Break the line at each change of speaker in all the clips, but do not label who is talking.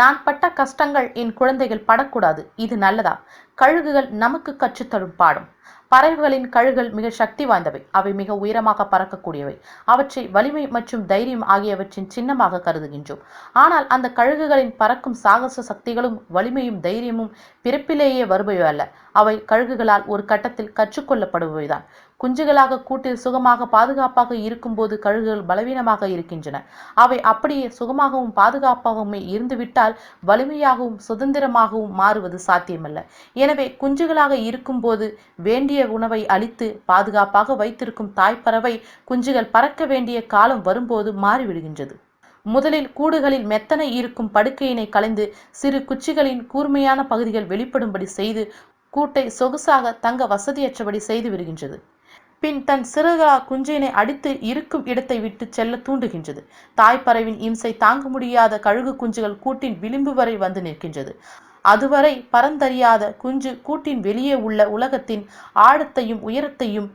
நான் பட்ட கஷ்டங்கள் என் குழந்தைகள் படக்கூடாது. இது நல்லதா? கழுகுகள் நமக்கு கற்றுத்தரும் பாடம். பறவைகளின் கழுகுகள் மிக சக்தி வாய்ந்தவை. அவை மிக உயரமாக பறக்கக்கூடியவை. அவற்றை வலிமை மற்றும் தைரியம் ஆகியவற்றின் சின்னமாக கருதுகின்றோம். ஆனால் அந்த கழுகுகளின் பறக்கும் சாகச சக்திகளும் வலிமையும் தைரியமும் பிறப்பிலேயே வருபவை அல்ல. அவை கழுகுகளால் ஒரு கட்டத்தில் கற்றுக்கொள்ளப்படுபவைதான். குஞ்சுகளாக கூட்டில் சுகமாக பாதுகாப்பாக இருக்கும்போது கழுகுகள் பலவீனமாக இருக்கின்றன. அவை அப்படியே சுகமாகவும் பாதுகாப்பாகவுமே இருந்துவிட்டால் வலிமையாகவும் சுதந்திரமாகவும் மாறுவது சாத்தியமல்ல. எனவே குஞ்சுகளாக இருக்கும்போது வேண்டிய உணவை அளித்து பாதுகாப்பாக வைத்திருக்கும் தாய்ப்பறவை குஞ்சுகள் பறக்க வேண்டிய காலம் வரும்போது மாறிவிடுகின்றது. முதலில் கூடுகளில் மெத்தனை இருக்கும் படுக்கையினை கலைந்து சிறு குச்சிகளின் கூர்மையான பகுதிகள் வெளிப்படும்படி செய்து கூட்டை சொகுசாக தங்க வசதியற்றபடி செய்து விடுகின்றது. பின் தன் சிறகா குஞ்சினை அடித்து இருக்கும் இடத்தை விட்டு செல்ல தூண்டுகின்றது. தாய்ப்பறவின் இம்சை தாங்க முடியாத கழுகு குஞ்சுகள் கூட்டின் விளிம்பு வரை வந்து நிற்கின்றது. அதுவரை பரந்தறியாத குஞ்சு கூட்டின் வெளியே உள்ள உலகத்தின் ஆழத்தையும் உயரத்தையும்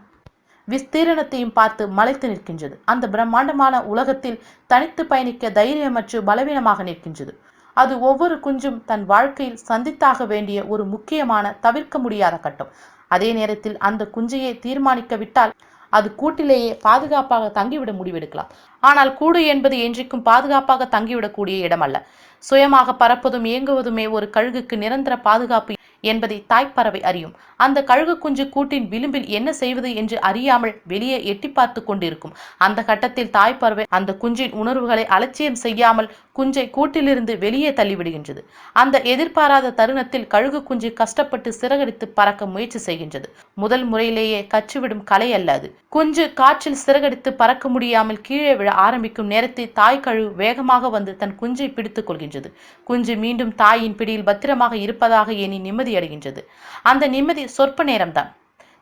விஸ்தீரணத்தையும் பார்த்து மலைத்து நிற்கின்றது. அந்த பிரம்மாண்டமான உலகத்தில் தனித்து பயணிக்க தைரியமற்று பலவீனமாக நிற்கின்றது. அது ஒவ்வொரு குஞ்சும் தன் வாழ்க்கையில் சந்தித்தாக வேண்டிய ஒரு முக்கியமான தவிர்க்க முடியாத கட்டம். அதே நேரத்தில் அந்த குஞ்சையை தீர்மானிக்க விட்டால் அது கூட்டிலேயே பாதுகாப்பாக தங்கிவிட முடிவெடுக்கலாம். ஆனால் கூடு என்பது என்றைக்கும் பாதுகாப்பாக தங்கிவிடக்கூடிய இடமல்ல. சுயமாக பறப்பதும் இயங்குவதுமே ஒரு கழுகுக்கு நிரந்தர பாதுகாப்பு என்பதை தாய்ப்பறவை அறியும். அந்த கழுகு குஞ்சு கூட்டின் விளிம்பில் என்ன செய்வது என்று அறியாமல் வெளியே எட்டி பார்த்து கொண்டிருக்கும். அந்த கட்டத்தில் தாய்ப்பறவை அந்த குஞ்சின் உணர்வுகளை அலட்சியம் செய்யாமல் குஞ்சை கூட்டிலிருந்து வெளியே தள்ளிவிடுகின்றது. அந்த எதிர்பாராத தருணத்தில் கழுகு குஞ்சு கஷ்டப்பட்டு சிறகடித்து பறக்க முயற்சி செய்கின்றது. முதல் முறையிலேயே கற்றுவிடும் கலை அல்ல அது. குஞ்சு காற்றில் சிறகடித்து பறக்க முடியாமல் கீழே விழ ஆரம்பிக்கும் நேரத்தில் தாய் கழு வேகமாக வந்து தன் குஞ்சை பிடித்துக் கொள்கின்றது. குஞ்சு மீண்டும் தாயின் பிடியில் பத்திரமாக இருப்பதாக எண்ணி நிம்மதி அடைகின்றது. அந்த நிம்மதி சொற்ப நேரம்தான்.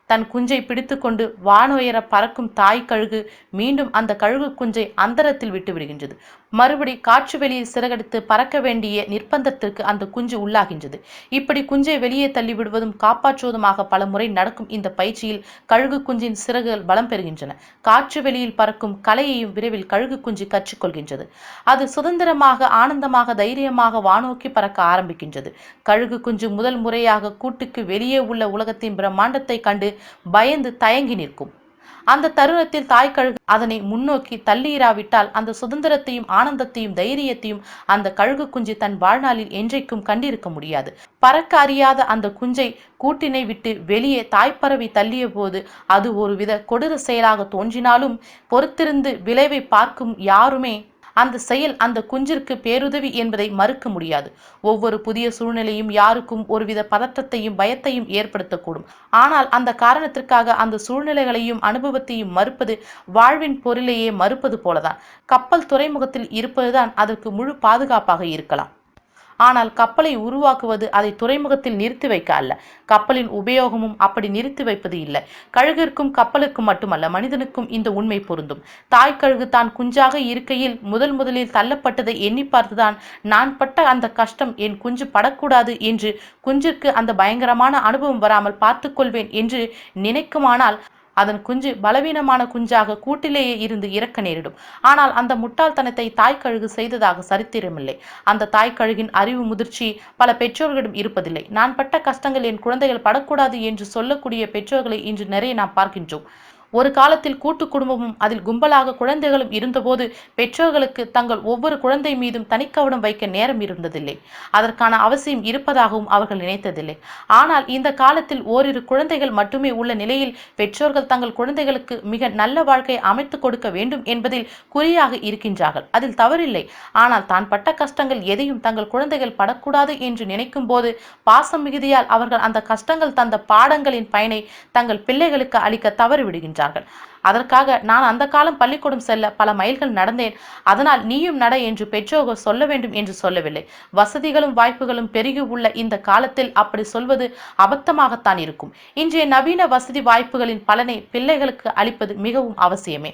தன் குஞ்சை பிடித்துக்கொண்டு வானுயர பறக்கும் தாய் கழுகு மீண்டும் அந்த கழுகு குஞ்சை அந்தரத்தில் விட்டு விடுகின்றது. மறுபடி காற்று வெளியில் சிறகடித்து பறக்க வேண்டிய நிர்பந்தத்திற்கு அந்த குஞ்சு உள்ளாகின்றது. இப்படி குஞ்சை வெளியே தள்ளி விடுவதும் காப்பாற்றுவதுமாக பல முறை நடக்கும் இந்த பயிற்சியில் கழுகு குஞ்சின் சிறகுகள் பலம் பெறுகின்றன. காற்று வெளியில் பறக்கும் கலையையும் விரைவில் கழுகு குஞ்சு கற்றுக்கொள்கின்றது. அது சுதந்திரமாக ஆனந்தமாக தைரியமாக வானோக்கி பறக்க ஆரம்பிக்கின்றது. கழுகு குஞ்சு முதல் முறையாக கூட்டுக்கு வெளியே உள்ள உலகத்தின் பிரம்மாண்டத்தை கண்டு பயந்து தயங்கி நிற்கும். அந்த தருணத்தில் தாய் கழுகு அதனை முன்னோக்கி தள்ளியிராவிட்டால் அந்த சுதந்திரத்தையும் ஆனந்தத்தையும் தைரியத்தையும் அந்த கழுகு குஞ்சு தன் வாழ்நாளில் என்றைக்கும் கண்டிருக்க முடியாது. பறக்க அறியாத அந்த குஞ்சை கூட்டினை விட்டு வெளியே தாய்ப்பறவை தள்ளிய போது அது ஒருவித கொடூர செயலாக தோன்றினாலும் பொறுத்திருந்து விளைவை பார்க்கும் யாருமே அந்த செயல் அந்த குஞ்சிற்கு பேருதவி என்பதை மறுக்க முடியாது. ஒவ்வொரு புதிய சூழ்நிலையும் யாருக்கும் ஒருவித பதற்றத்தையும் பயத்தையும் ஏற்படுத்தக்கூடும். ஆனால் அந்த காரணத்திற்காக அந்த சூழ்நிலைகளையும் அனுபவத்தையும் மறுப்பது வாழ்வின் பொருளையே மறுப்பது போலதான். கப்பல் துறைமுகத்தில் இருப்பதுதான் அதற்கு முழு பாதுகாப்பாக இருக்கலாம். ஆனால் கப்பலை உருவாக்குவது அதை துறைமுகத்தில் நிறுத்தி வைக்க அல்ல. கப்பலின் உபயோகமும் அப்படி நிறுத்தி வைப்பது இல்லை. கழுகிற்கும் கப்பலுக்கும் மட்டுமல்ல மனிதனுக்கும் இந்த உண்மை பொருந்தும். தாய் கழுகு தான் குஞ்சாக இருக்கையில் முதல் முதலில் தள்ளப்பட்டதை எண்ணி பார்த்துதான் நான் பட்ட அந்த கஷ்டம் என் குஞ்சு படக்கூடாது என்று குஞ்சிற்கு அந்த பயங்கரமான அனுபவம் வராமல் பார்த்துக்கொள்வேன் என்று நினைக்குமானால் அதன் குஞ்சு பலவீனமான குஞ்சாக கூட்டிலேயே இருந்து இறக்க நேரிடும். ஆனால் அந்த முட்டாள்தனத்தை தாய்க்கழுகு செய்ததாக சரித்திரமில்லை. அந்த தாய்க்கழுகின் அறிவு முதிர்ச்சி பல பெற்றோர்களிடம் இருப்பதில்லை. நான் பட்ட கஷ்டங்கள் என் குழந்தைகள் படக்கூடாது என்று சொல்லக்கூடிய பெற்றோர்களை இன்று நிறைய நாம் பார்க்கின்றோம். ஒரு காலத்தில் கூட்டு குடும்பமும் அதில் கும்பலாக குழந்தைகளும் இருந்தபோது பெற்றோர்களுக்கு தங்கள் ஒவ்வொரு குழந்தை மீதும் தனிக்கவனம் வைக்க நேரம் இருந்ததில்லை. அதற்கான அவசியம் இருப்பதாகவும் அவர்கள் நினைத்ததில்லை. ஆனால் இந்த காலத்தில் ஓரிரு குழந்தைகள் மட்டுமே உள்ள நிலையில் பெற்றோர்கள் தங்கள் குழந்தைகளுக்கு மிக நல்ல வாழ்க்கையை அமைத்து கொடுக்க வேண்டும் என்பதில் குறியாக இருக்கின்றார்கள். அதில் தவறில்லை. ஆனால் தான் பட்ட கஷ்டங்கள் எதையும் தங்கள் குழந்தைகள் படக்கூடாது என்று நினைக்கும் போது பாசம் மிகுதியால் அவர்கள் அந்த கஷ்டங்கள் தந்த பாடங்களின் பயனை தங்கள் பிள்ளைகளுக்கு அளிக்க தவறிவிடுகின்றனர். என்றார்கள் அதற்காக நான் அந்த காலம் பள்ளிக்கூடம் செல்ல பல மைல்கள் நடந்தேன். அதனால் நீயும் நட என்று பெற்றோர்கள் சொல்ல வேண்டும் என்று சொல்லவில்லை. வசதிகளும் வாய்ப்புகளும் பெருகி உள்ள இந்த காலத்தில் அப்படி சொல்வது அபத்தமாகத்தான் இருக்கும். இன்றைய நவீன வசதி வாய்ப்புகளின் பலனை பிள்ளைகளுக்கு அளிப்பது மிகவும் அவசியமே.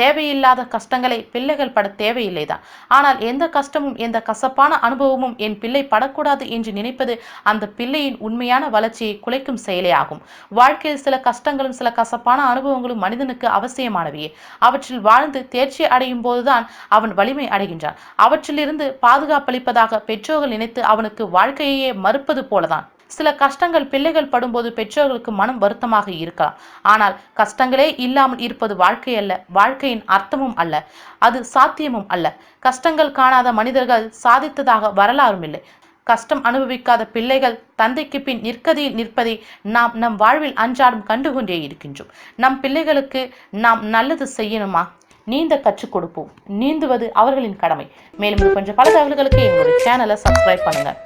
தேவையில்லாத கஷ்டங்களை பிள்ளைகள் பட தேவையில்லைதான். ஆனால் எந்த கஷ்டமும் எந்த கசப்பான அனுபவமும் என் பிள்ளை படக்கூடாது என்று நினைப்பது அந்த பிள்ளையின் உண்மையான வளர்ச்சியை குலைக்கும் செயலே ஆகும். வாழ்க்கையில் சில கஷ்டங்களும் சில கசப்பான அனுபவங்களும் மனிதனுக்கு அவசியமானவையே. அவற்றில் வாழ்ந்து தேர்ச்சி அடையும் போதுதான் அவன் வலிமை அடைகின்றான். அவற்றிலிருந்து பாதுகாப்பளிப்பதாக பெற்றோர்கள் நினைத்து அவனுக்கு வாழ்க்கையே மறுப்பது போலதான். சில கஷ்டங்கள் பிள்ளைகள் படும்போது பெற்றோர்களுக்கு மனம் வருத்தமாக இருக்கலாம் ஆனால் கஷ்டங்களே இல்லாமல் இருப்பது வாழ்க்கை அல்ல வாழ்க்கையின் அர்த்தமும் அல்ல அது சாத்தியமும் அல்ல. கஷ்டங்கள் காணாத மனிதர்கள் சாதித்ததாக வரலாறும் இல்லை. கஷ்டம் அனுபவிக்காத பிள்ளைகள் தந்தைக்கு பின் நிற்கதியில் நிற்பதை நாம் நம் வாழ்வில் அன்றாடம் கண்டுகொண்டே இருக்கின்றோம். நம் பிள்ளைகளுக்கு நாம் நல்லது செய்யணுமா? நீந்த கற்றுக் கொடுப்போம். நீந்துவது அவர்களின் கடமை. மேலும் இது கொஞ்சம் பல தகவல்களுக்கு எங்களுடைய சேனலை சப்ஸ்கிரைப் பண்ணுங்கள்